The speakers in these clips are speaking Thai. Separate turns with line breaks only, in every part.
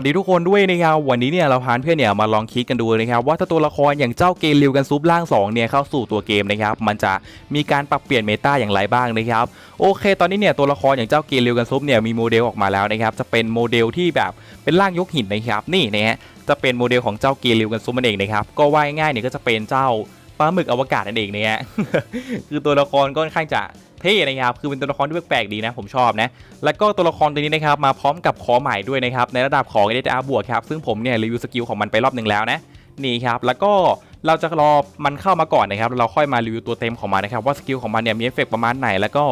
วัสดีทุกคนด้วยนะครับวันนี้เนี่ยเราพาเพื่อนเนี่ยมาลองคิดกันดูนะครับว่าถ้าตัวละครอย่างเจ้าเกลิวกันซุปล่าง2เนี่ยเข้าสู่ตัวเกมนะครับมันจะมีการปรับเปลี่ยนเมตาอย่างไรบ้างนะครับโอเค ตอนนี้เนี่ยตัวละครอย่างเจ้าเกลิวกันซุปเนี่ยมีโมเดลออกมาแล้วนะครับจะเป็นโมเดลที่แบบเป็นร่างยกหินนะครับนี่นะฮะจะเป็นโมเดลของเจ้าเกลิวกันซุปมันเองนะครับก็ว่ายง่ายๆเนี่ยก็จะเป็นเจ้าปลาหมึกอวกาศนั่นเองเนะฮะคือตัวละครก็ค่อนข้างจะ เท่นะครับคือเป็นตัวละครที่แปลกๆดีนะผมชอบนะแล้วก็ตัวละครตัวนี้นะครับมาพร้อมกับคอใหม่ด้วยนะครับในระดับของ s r บวกครับซึ่งผมเนี่ยรีวิวสกิลของมันไปรอบหนึ่งแล้วนะนี่ครับแล้วก็เราจะรอมันเข้ามาก่อนนะครับเราค่อยมารีวิวตัวเต็มของมันนะครับว่าสกิลของมันเนี่ยมีเอฟเฟกประมาณไหน แล้วก็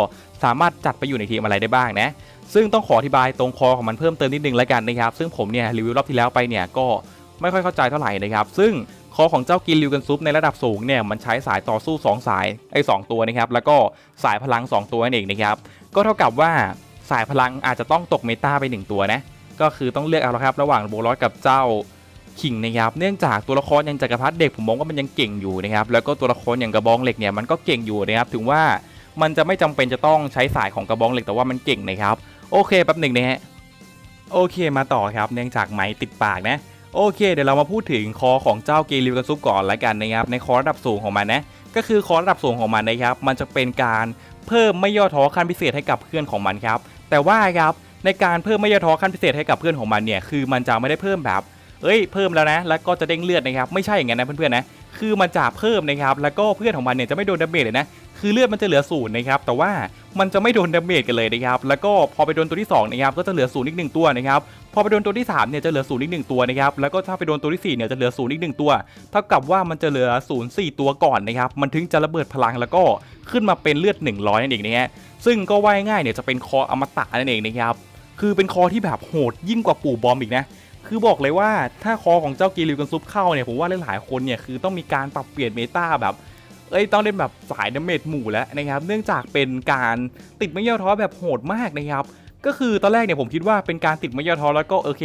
สามารถจัดไปอยู่ในทีมอะไรได้บ้างนะซึ่งต้องขออธิบายตรงคอของมันเพิ่มเติมนิดนึงแล้วกันนะครับซึ่งผมเนี่ยรีวิวรอบที่แล้วไปเนี่ยก็ไม่ค่อยเข้าใจเท่าไหร่นะครับซึ่ง คอของเจ้ากินริวกันซุปในระดับสูงเนี่ยมันใช้สายต่อสู้ 2 สายไอ้สตัวนะครับแล้วก็สายพลัง 2 ตัวนั่นเองนะครับก็เท่ากับว่าสายพลังอาจจะต้องตกเมตาไป 1 ตัวนะก็คือต้องเลือกเอาละครับระหว่างโบลอสกับเจ้าคิงนะครับเนื่องจากตัวละครอย่างจักรพรรดิเด็กผมมองว่ามันยังเก่งอยู่นะครับแล้วก็ตัวละครอย่างกระบองเหล็กเนี่ยมันก็เก่งอยู่นะครับถึงว่ามันจะไม่จำเป็นจะต้องใช้สายของกระบองเหล็กแต่ว่ามันเก่งนะครับ โอเคแป๊บหนึ่งนะฮะโอเคมาต่อครับ เนื่องจากไม้ติดปากนะ โอเค เดี๋ยวเรามาพูดถึงคอของเจ้าเกลิวกันซุปก่อนละกันนะครับในคอระดับสูงของมันนะก็คือคอระดับสูงของมันนะครับ มันจะเป็นการเพิ่มไม่ย่อท้อขั้นพิเศษให้กับเพื่อนของมันครับ แต่ว่าครับในการเพิ่มไม่ย่อท้อขั้นพิเศษให้กับเพื่อนของมันเนี่ยคือมันจะไม่ได้เพิ่มแบบเอ้ยเพิ่มแล้วนะ แล้วก็จะเด้งเลือดนะครับไม่ใช่อย่างนั้นนะเพื่อนๆนะคือมันจะเพิ่มนะครับแล้วก็เพื่อนของมันเนี่ยจะไม่โดนดาเมจเลยนะ คือเลือดมันจะเหลือศูนย์นะครับแต่ว่ามันจะไม่โดนดาเมจกันเลยนะครับแล้วก็พอไปโดนตัวที่2นะครับก็จะเหลือศูนย์อีกหนึ่งตัวนะครับพอไปโดนตัวที่3เนี่ยจะเหลือศูนย์อีกหนึ่งตัวนะครับแล้วก็ถ้าไปโดนตัวที่4เนี่ยจะเหลือศูนย์อีกหนึ่งตัว เท่ากับว่ามันจะเหลือศูนย์สี่ตัวก่อนนะครับมันถึงจะระเบิดพลังแล้วก็ขึ้นมาเป็นเลือด 100นั่นเองนะฮะซึ่งก็ว่ายง่ายเนี่ยจะเป็นคออมตะนั่นเองนะครับคือเป็นคอที่แบบโหดยิ่งกว่าปู่บอมอีกนะคือบอกเลยว่าถ้าคอของเจ้ากีริวกันซุปเข้าเนี่ยผมว่าหลายๆคนเนี่ยคือต้องมีการปรับเปลี่ยนเมตาแบบ เอ้ยต้องเล่นแบบสายดาเมจหมู่แล้วนะครับ เนื่องจากเป็นการติดไม่ย่อท้อแบบโหดมากนะครับ ก็คือตอนแรกเนี่ยผมคิดว่าเป็นการติดไม่ย่อท้อแล้วก็โอเค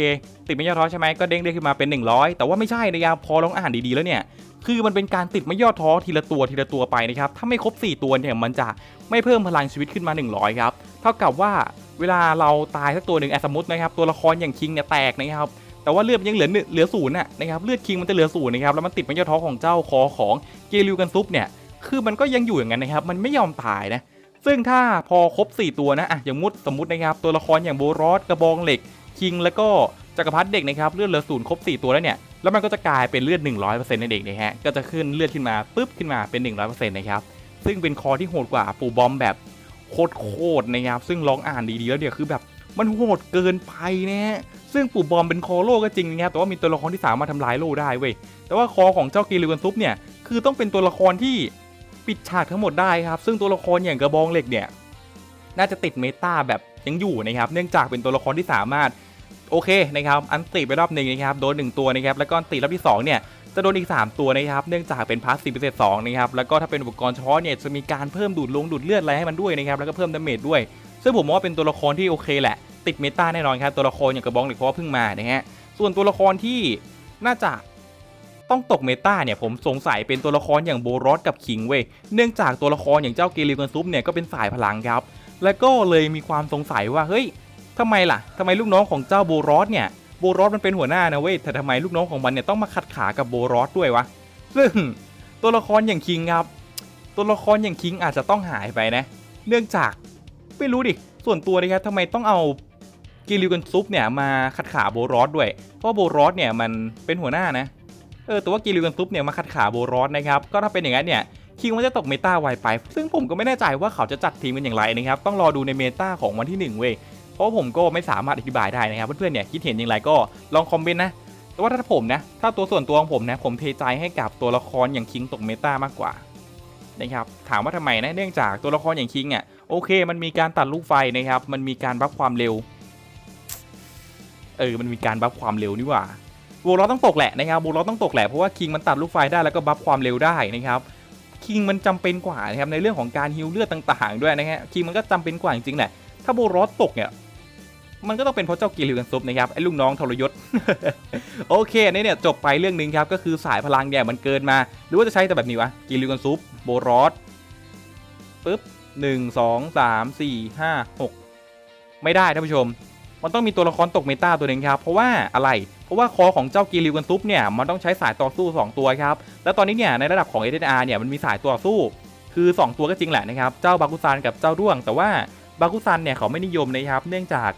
ติดไม่ย่อท้อใช่ไหมก็เด้งได้ขึ้นมาเป็น 100 แต่ว่าไม่ใช่นะครับพอลองอ่านดีๆแล้วเนี่ยคือมันเป็นการติดไม่ย่อท้อทีละตัวทีละตัวไปนะครับ ถ้าไม่ครบ 4 ตัวเนี่ยมันจะไม่เพิ่มพลังชีวิตขึ้นมา 100 ครับ เท่ากับว่าเวลาเราตายสักตัวหนึ่งแอสมุตนะครับ ตัวละครอย่างคิงเนี่ยแตกนะครับ แต่ว่าเลือดยังเหลือเหลือศูนย์น่ะนะครับเลือดคิงมันจะเหลือศูนย์นะครับแล้วมันติดม่ย่อท้อของเจ้าคอของเกลิวกันซุปเนี่ยคือมันก็ยังอยู่อย่างนั้นนะครับมันไม่ยอมตายนะซึ่งถ้าพอครบ 4 ตัวนะอะอย่างมุดสมมตินะครับตัวละครอย่างโบรอสกระบองเหล็กคิงแล้วก็จักรพรรดิเด็กนะครับเลือดเหลือศูนย์ครบ 4 ตัวแล้วเนี่ยแล้วมันก็จะกลายเป็นเลือด 100%ในเด็กนะฮะก็จะขึ้นเลือดขึ้นมาปุ๊บขึ้นมาเป็น 100%นะครับซึ่งเป็นคอที่โหดกว่าปูบอมแบบโคตรๆนะครับซึ่งลองอ่านดีๆแล้วเดี๋ยวคือแบบ มันโหดเกินไปนะฮะซึ่งปู่บอมเป็นคอโลก็จริงนะครับแต่ว่ามีตัวละครที่สามารถทำลายโลได้เว้ยแต่ว่าคอของเจ้ากีริวันซุปเนี่ยคือต้องเป็นตัวละครที่ปิดฉากทั้งหมดได้ครับ ซึ่งตัวละครอย่างกระบองเหล็กเนี่ยน่าจะติดเมตาแบบยังอยู่นะครับ เนื่องจากเป็นตัวละครที่สามารถโอเคนะครับ อันติไปรอบหนึ่งนะครับ โดนหนึ่งตัวนะครับ แล้วก็อันติรอบที่สองเนี่ย จะโดนอีก 3 ตัวนะครับ เนื่องจากเป็นพาสซีฟพิเศษสองนะครับ แล้วก็ถ้าเป็นอุปกรณ์เฉพาะเนี่ย จะมีการเพิ่มดูดลงดูดเลือดอะไรให้มันด้วยนะครับ แล้วก็เพิ่มดาเมจด้วย ซึ่งผมมองว่าเป็นตัวละครที่โอเคแหละ ติดเมตาแน่นอนครับตัวละครอย่างกระบองเหล็กเพราะว่าเพิ่งมานะฮะส่วนตัวละครที่น่าจะต้องตกเมตาเนี่ยผมสงสัยเป็นตัวละครอย่างโบรอสกับคิงเว้ยเนื่องจากตัวละครอย่างเจ้าเกลิวกันซุปเนี่ยก็เป็นสายพลังครับ แล้วก็เลยมีความสงสัยว่าเฮ้ยทำไมล่ะทำไมลูกน้องของเจ้าโบรอสเนี่ยโบรอสมันเป็นหัวหน้านะเว้ยแต่ทำไมลูกน้องของมันเนี่ยต้องมาขัดขากับโบรอสด้วยวะซึ่งตัวละครอย่างคิงครับ ตัวละครอย่างคิงอาจจะต้องหายไปนะ เนื่องจาก ไม่รู้ดิ ส่วนตัวนะครับทำไมต้องเอากิริวกันซุปเนี่ยมาขัดขาโบรอสด้วย เพราะโบรอสเนี่ยมันเป็นหัวหน้านะ เออแต่ว่ากิริวกันซุปเนี่ยมาขัดขาโบรอสนะครับ ก็ถ้าเป็นอย่างนั้นเนี่ยคิงมันจะตกเมตาไวไป ซึ่งผมก็ไม่แน่ใจว่าเขาจะจัดทีมกันอย่างไรนะครับ ต้องรอดูในเมตาของวันที่ 1 เว้ย เพราะผมก็ไม่สามารถอธิบายได้นะครับ เพื่อนๆเนี่ยคิดเห็นอย่างไรก็ลองคอมเมนต์นะ แต่ว่าถ้าผมนะ ถ้าตัวส่วนตัวของผมนะ ผมเทใจให้กับตัวละครอย่างคิงตกเมตามากกว่านะครับ ถามว่าทำไมนะ เนื่องจากตัวละครอย่างคิงอะ โอเค มันมีการตัดลูกไฟนะครับ มันมีการบัฟความเร็ว เออ มันมีการบัฟความเร็วนี่หว่าโบล็อต้องตกแหละนะครับโบล็อต้องตกแหละเพราะว่าคิงมันตัดลูกไฟได้แล้วก็บัฟความเร็วได้นะครับคิงมันจำเป็นกว่านะครับในเรื่องของการฮิวเลือดต่างๆ ด้วยนะฮะคิงมันก็จำเป็นกว่าจริงๆแหละถ้าโบล็อตกเนี่ยมันก็ต้องเป็นเพราะเจ้ากิริวกันซุปนะครับไอ้ลูกน้องทรยศโอเคนี่เนี่ยจบไปเรื่องหนึ่งครับก็คือสายพลังเนี่ยมันเกินมา หรือว่าจะใช้แต่แบบนี้วะกิริวกันซุปโบรอสปึ๊บ หนึ่งสองสามสี่ห้าหกไม่ได้ท่านผู้ชม มันต้องมีตัวละครตกเมตาตัวหนึ่งครับ เพราะว่าอะไร เพราะว่าคอของเจ้ากีริวกันซุปเนี่ย มันต้องใช้สายต่อสู้ 2 ตัวครับ แล้วตอนนี้เนี่ย ในระดับของ s อ r เนี่ย มันมีสายต่อสู้ คือ 2 ตัวก็จริงแหละนะครับ เจ้าบากุซันกับเจ้าด้วง แต่ว่าบากุซันเนี่ยเขาไม่นิยมนะครับ เนื่องจาก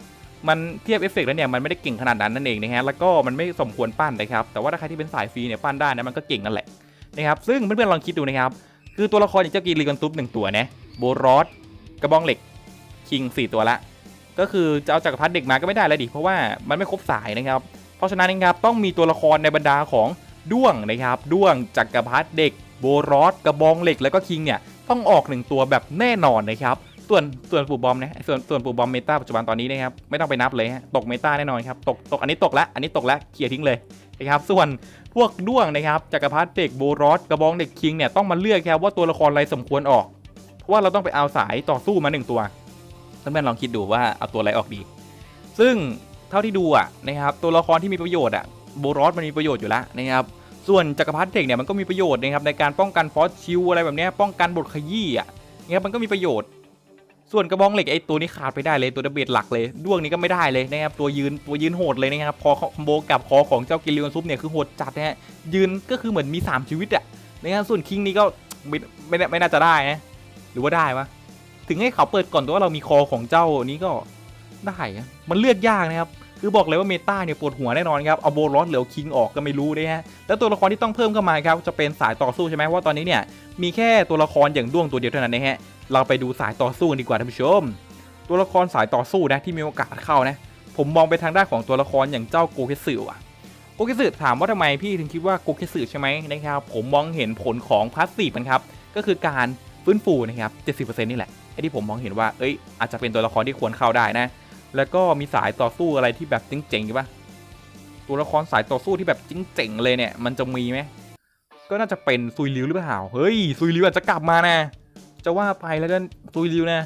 มันเทียบเอฟเฟกต์แล้วเนี่ยมันไม่ได้เก่งขนาดนั้นนั่นเองนะฮะ แล้วก็มันไม่สมควรปั้นนะครับ แต่ว่าถ้าใครที่เป็นสายฟรีเนี่ยปั้นได้นะมันก็เก่งนั่นแหละนะครับ ซึ่งเพื่อนๆลองคิดดูนะครับ คือตัวละครอย่างเจ้ากีริวกันซุปหนึ่งตัวนะ โบรอสกระบองเหล็กคิงสี่ตัวละ ก็คือจะเอาจักรพรรดิเด็กมาก็ไม่ได้แล้วดิเพราะว่ามันไม่ครบสายนะครับ เพราะฉะนั้นนะครับต้องมีตัวละครในบรรดาของด้วงนะครับด้วงจักรพรรดิเด็กโบรอสกระบองเหล็กแล้วก็คิงเนี่ยต้องออกหนึ่งตัวแบบแน่นอนนะครับส่วนส่วนปูบอมนะส่วนส่วนปูบอมเมตาปัจจุบันตอนนี้นะครับไม่ต้องไปนับเลยฮะตกเมตาแน่นอนครับตกตกอันนี้ตกแล้วอันนี้ตกแล้วเคลียร์ทิ้งเลยนะครับส่วนพวกด้วงนะครับจักรพรรดิเด็กโบรอสกระบองเด็กคิงเนี่ยต้องมาเลือกครับว่าตัวละครอะไรสมควรออก ว่าเราต้องไปเอาสายต่อสู้มาหนึ่งตัวเพื่อนๆลองคิดดูว่าเอาตัวอะไรออกดี ซึ่งเท่าที่ดูอะนะครับตัวละครที่มีประโยชน์อะโบรอสมันมีประโยชน์อยู่แล้วนะครับส่วนจักรพรรดิเด็กเนี่ยมันก็มีประโยชน์นะครับในการป้องกันฟอสชิลอะไรแบบนี้ป้องกันบทขยี้อะนะครับมันก็มีประโยชน์ส่วนกระบองเหล็กไอ้ตัวนี้ขาดไปได้เลยตัวดับเบิลหลักเลยด้วงนี้ก็ไม่ได้เลยนะครับตัวยืนตัวยืนโหดเลยนะครับคอคอมโบกับคอของเจ้ากิลิวันซุปเนี่ยคือโหดจัดนะฮะยืนก็คือเหมือนมี 3 ชีวิตอะนะครับส่วนคิงนี่ก็ไม่ไม่ไม่น่าจะได้นะ รือว่าได้วะถึงให้เขาเปิดก่อนตัวว่าเรามีคอของเจ้านี้ก็ได้มันเลือกยากนะครับคือบอกเลยว่าเมตาเนี่ยปวดหัวแน่นอนครับเอาโบลอสเหลือคิงออกก็ไม่รู้นะฮะแล้วตัวละครที่ต้องเพิ่มเข้ามาครับจะเป็นสายต่อสู้ใช่ไหมว่าตอนนี้เนี่ยมีแค่ตัวละครอย่างด้วงตัวเดียวเท่านั้นนะฮะเราไปดูสายต่อสู้กันดีกว่าท่านผู้ชม ตัวละครสายต่อสู้นะที่มีโอกาสเข้านะ ผมมองไปทางด้านของตัวละครอย่างเจ้าโกเคสึอะโกเคสึถามว่าทำไมพี่ถึงคิดว่าโกเคสึใช่ไหมนะครับผมมองเห็นผลของพาสซีฟมันครับก็คือการ ฟื้นฟูนะครับ 70%นี่แหละไอ้ที่ผมมองเห็นว่า เอ้ย อาจจะเป็นตัวละครที่ควรเข้าได้นะ แล้วก็มีสายต่อสู้อะไรที่แบบเจ๋งๆอยู่ปะตัวละครสายต่อสู้ที่แบบเจ๋งๆเลยเนี่ย มันจะมีไหม ก็น่าจะเป็นซุยริวหรือเปล่า เฮ้ย ซุยริวอาจจะกลับมานะ จะว่าไปแล้วก็ซุยริวนะ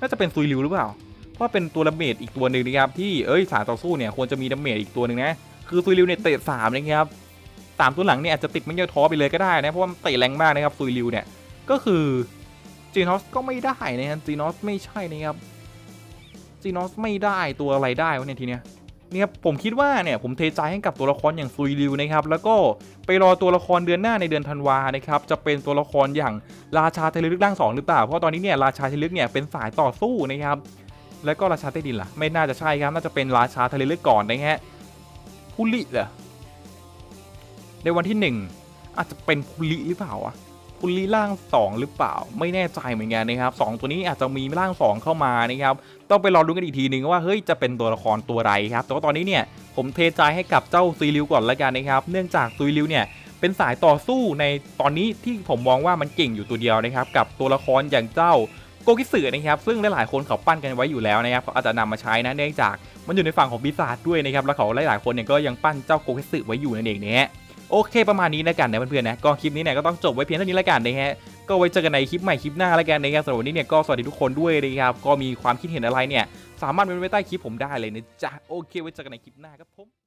น่าจะเป็นซุยริวหรือเปล่า เพราะเป็นตัวดาเมจอีกตัวหนึ่งนะครับ ที่ เอ้ย สายต่อสู้เนี่ยควรจะมีดาเมจอีกตัวหนึ่งนะ คือซุยริวเนี่ยเตะสามนะครับสามตัวหลังเนี่ยอาจจะติดมันเยอะท้อไปเลยก็ได้นะ เพราะว่ามันเตะแรงมากนะครับซุยริวเนี่ย ก็คือจีนอสก็ไม่ได้นะครับจีนอสไม่ใช่นะครับจีนอสไม่ได้ตัวอะไรได้วะเนี่ยทีเนี้ยเนี่ยผมคิดว่าเนี่ยผมเทใจให้กับตัวละครอย่างซุยริวนะครับแล้วก็ไปรอตัวละครเดือนหน้าในเดือนธันวานะครับจะเป็นตัวละครอย่างราชาเทเลลึกร่างสองหรือเปล่าเพราะตอนนี้เนี่ยราชาเทเลลึกเนี่ยเป็นสายต่อสู้นะครับแล้วก็ราชาใต้ดินล่ะไม่น่าจะใช่ครับน่าจะเป็นราชาเทเลลึกก่อนนะฮะพุลิเหรอในวันที่หนึ่งอาจจะเป็นพุลิหรือเปล่าวะ พุลิร่าง 2 หรือเปล่า ไม่แน่ใจเหมือนกันนะครับสองตัวนี้อาจจะมีร่าง 2 เข้ามานะครับต้องไปรอดูกันอีกทีหนึ่งว่าเฮ้ยจะเป็นตัวละครตัวไรครับแต่ว่าตอนนี้เนี่ยผมเทใจให้กับเจ้าซีริวก่อนละกันนะครับ เนื่องจากซีริวเนี่ยเป็นสายต่อสู้ในตอนนี้ที่ผมมองว่ามันเก่งอยู่ตัวเดียวนะครับกับตัวละครอย่างเจ้าโกกิสึนะครับซึ่งหลายๆคนเขาปั้นกันไว้อยู่แล้วนะครับเขาอาจจะนำมาใช้นะเนื่องจากมันอยู่ในฝั่งของปีศาจด้วยนะครับแล้วเขาหลายๆคนเนี่ยก็ยังปั้นเจ้าโกกิสึไว้อยู่นั่นเองนะฮะ โอเคประมาณนี้นะกันนะเพื่อนๆนะก็คลิปนี้เนี่ยก็ต้องจบไว้เพียงเท่านี้แล้วกันนะฮะก็ไว้เจอกันในคลิปใหม่คลิปหน้าแล้วกันนะครับสำหรับวันนี้เนี่ยก็สวัสดีทุกคนด้วยนะครับก็มีความคิดเห็นอะไรเนี่ยสามารถเป็นไว้ใต้คลิปผมได้เลยนะจ๊ะโอเคไว้เจอกันในคลิปหน้าครับผม